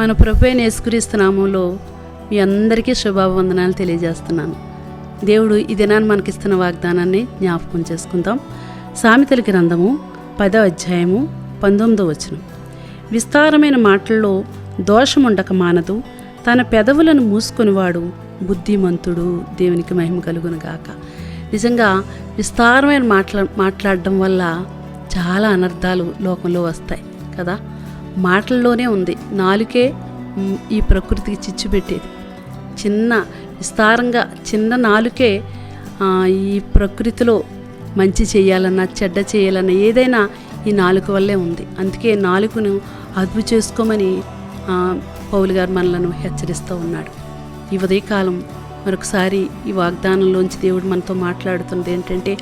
మన ప్రభు అయిన మీ అందరికీ శుభాభివందనాలు తెలియజేస్తున్నాను. దేవుడు ఈ దినాన్ని మనకిస్తున్న వాగ్దానాన్ని జ్ఞాపకం చేసుకుందాం. సామెతల గ్రంథము పదో అధ్యాయము పంతొమ్మిదో వచనం. విస్తారమైన మాటల్లో దోషముండక మానదు. తన పెదవులను మూసుకొనివాడు బుద్ధిమంతుడు. దేవునికి మహిమ కలుగును గాక. నిజంగా విస్తారమైన మాట్లా మాట్లాడడం వల్ల చాలా అనర్థాలు లోకంలో వస్తాయి కదా? మాటల్లోనే ఉంది. నాలుకే ఈ ప్రకృతికి చిచ్చు పెట్టేది. చిన్న విస్తారంగా చిన్న నాలుకే ఈ ప్రకృతిలో మంచి చేయాలన్నా చెడ్డ చేయాలన్నా ఏదైనా ఈ నాలుక వల్లే ఉంది. అందుకే నాలుకను అదుపు చేసుకోమని పౌలు గారు మనలను హెచ్చరిస్తూ ఉన్నాడు. ఈ ఉదయకాలం మరొకసారి ఈ వాగ్దానంలోంచి దేవుడు మనతో మాట్లాడుతుంది ఏంటంటే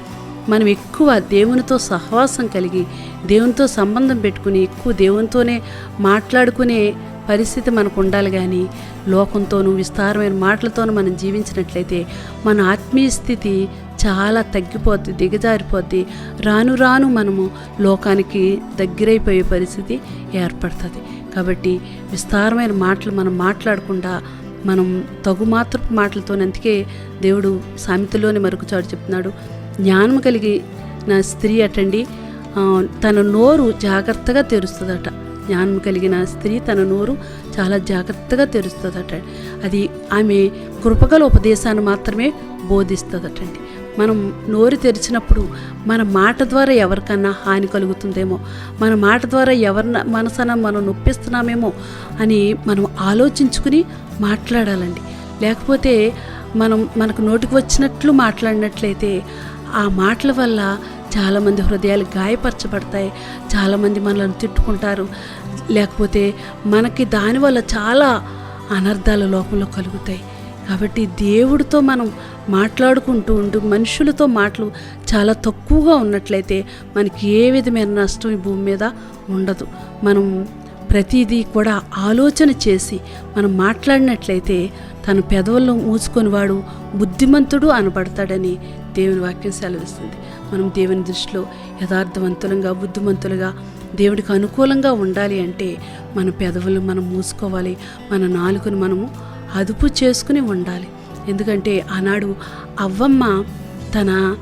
మనం ఎక్కువ దేవునితో సహవాసం కలిగి దేవునితో సంబంధం పెట్టుకుని ఎక్కువ దేవునితోనే మాట్లాడుకునే పరిస్థితి మనకు ఉండాలి కానీ లోకంతోనూ విస్తారమైన మాటలతోనూ మనం జీవించినట్లయితే మన ఆత్మీయ స్థితి చాలా తగ్గిపోద్ది దిగజారిపోద్ది. రాను రాను మనము లోకానికి దగ్గరైపోయే పరిస్థితి ఏర్పడుతుంది. కాబట్టి విస్తారమైన మాటలు మనం మాట్లాడకుండా మనం తగు మాత్రపు మాటలతో అందుకే దేవుడు సామెతలోని మరొక చెప్తున్నాడు జ్ఞానం కలిగి నా స్త్రీ అటండి. తన నోరు జాగ్రత్తగా తెరుస్తుందట. జ్ఞానం కలిగిన స్త్రీ తన నోరు చాలా జాగ్రత్తగా తెరుస్తుందట. అది ఆమె కృపగల ఉపదేశాన్ని మాత్రమే బోధిస్తుందటండి. మనం నోరు తెరిచినప్పుడు మన మాట ద్వారా ఎవరికన్నా హాని కలుగుతుందేమో మన మాట ద్వారా ఎవరిన మనసన మనం నొప్పిస్తున్నామేమో అని మనం ఆలోచించుకుని మాట్లాడాలండి. లేకపోతే మనం మనకు నోటికి వచ్చినట్లు మాట్లాడినట్లయితే ఆ మాటల వల్ల చాలామంది హృదయాలు గాయపరచబడతాయి. చాలామంది మనల్ని తిట్టుకుంటారు. లేకపోతే మనకి దానివల్ల చాలా అనర్థాలు లోపంలో కలుగుతాయి. కాబట్టి దేవుడితో మనం మాట్లాడుకుంటూ ఉంటూ మనుషులతో మాటలు చాలా తక్కువగా ఉన్నట్లయితే మనకి ఏ విధమైన నష్టం ఈ భూమి మీద ఉండదు. మనం ప్రతిదీ కూడా ఆలోచన చేసి మనం మాట్లాడినట్లయితే తన పెదవుల్లో మూసుకొనివాడు బుద్ధిమంతుడు అనబడతాడని దేవుని వాక్యం సెలవిస్తుంది. మనం దేవుని దృష్టిలో యథార్థవంతులంగా బుద్ధిమంతులుగా దేవుడికి అనుకూలంగా ఉండాలి అంటే మన పెదవులను మనం మూసుకోవాలి మన నాలుకను మనము అదుపు చేసుకుని ఉండాలి. ఎందుకంటే ఆనాడు అవ్వమ్మ తన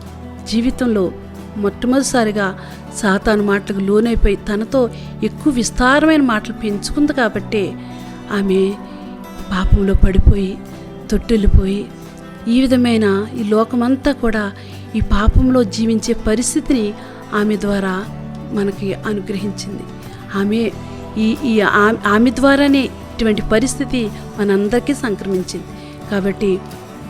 జీవితంలో మొట్టమొదటిసారిగా సాతాను మాటలకు లోనైపోయి తనతో ఎక్కువ విస్తారమైన మాటలు పెంచుకుంది కాబట్టే ఆమె పాపంలో పడిపోయి తొట్టెళ్ళిపోయి ఈ విధమైన ఈ లోకమంతా కూడా ఈ పాపంలో జీవించే పరిస్థితిని ఆమె ద్వారా మనకి అనుగ్రహించింది. ఆమె ఈ ఈ ఆమె ద్వారానే ఇటువంటి పరిస్థితి మనందరికీ సంక్రమించింది. కాబట్టి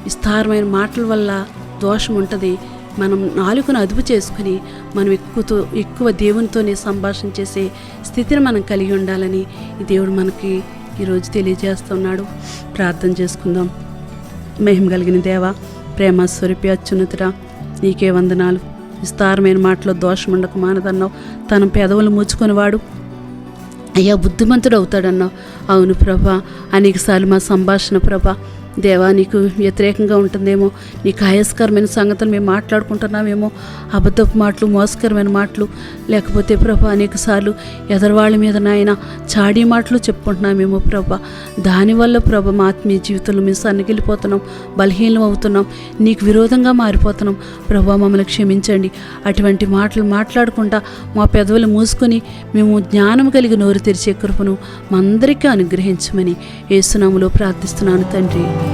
విస్తారమైన మాటల వల్ల దోషం ఉంటుంది. మనం నాలుకను అదుపు చేసుకుని మనం ఎక్కువతో ఎక్కువ దేవునితోనే సంభాషణ చేసే స్థితిని మనం కలిగి ఉండాలని ఈ దేవుడు మనకి ఈరోజు తెలియజేస్తున్నాడు. ప్రార్థన చేసుకుందాం. మహిమ కలిగిన దేవ ప్రేమ స్వరూపి అత్యున్నతుడా నీకే వందనాలు. విస్తారమైన మాటలో దోషం ఉండక మానదన్నావు. తన పెదవులు మూచుకునేవాడు అయ్యా బుద్ధిమంతుడు అవుతాడన్నావు. అవును ప్రభా అనేకసార్లు మా సంభాషణ ప్రభా దేవా నీకు వ్యతిరేకంగా ఉంటుందేమో నీకు ఆయాస్కరమైన సంగతులు మేము మాట్లాడుకుంటున్నామేమో అబద్ధపు మాటలు మోసకరమైన మాటలు లేకపోతే ప్రభా అనేకసార్లు ఎదరవాళ్ళ మీద నాయన చాడీ మాటలు చెప్పుకుంటున్నామేమో ప్రభా. దానివల్ల ప్రభ మా ఆత్మీయ జీవితంలో మేము సన్నగిలిపోతున్నాం బలహీనం అవుతున్నాం నీకు విరోధంగా మారిపోతున్నాం. ప్రభా మమ్మల్ని క్షమించండి. అటువంటి మాటలు మాట్లాడకుండా మా పెదవులు మూసుకొని మేము జ్ఞానం కలిగి నోరు తెరిచే కృపను మా అందరికీ అనుగ్రహించమని ఏసునాములో ప్రార్థిస్తున్నాను తండ్రి.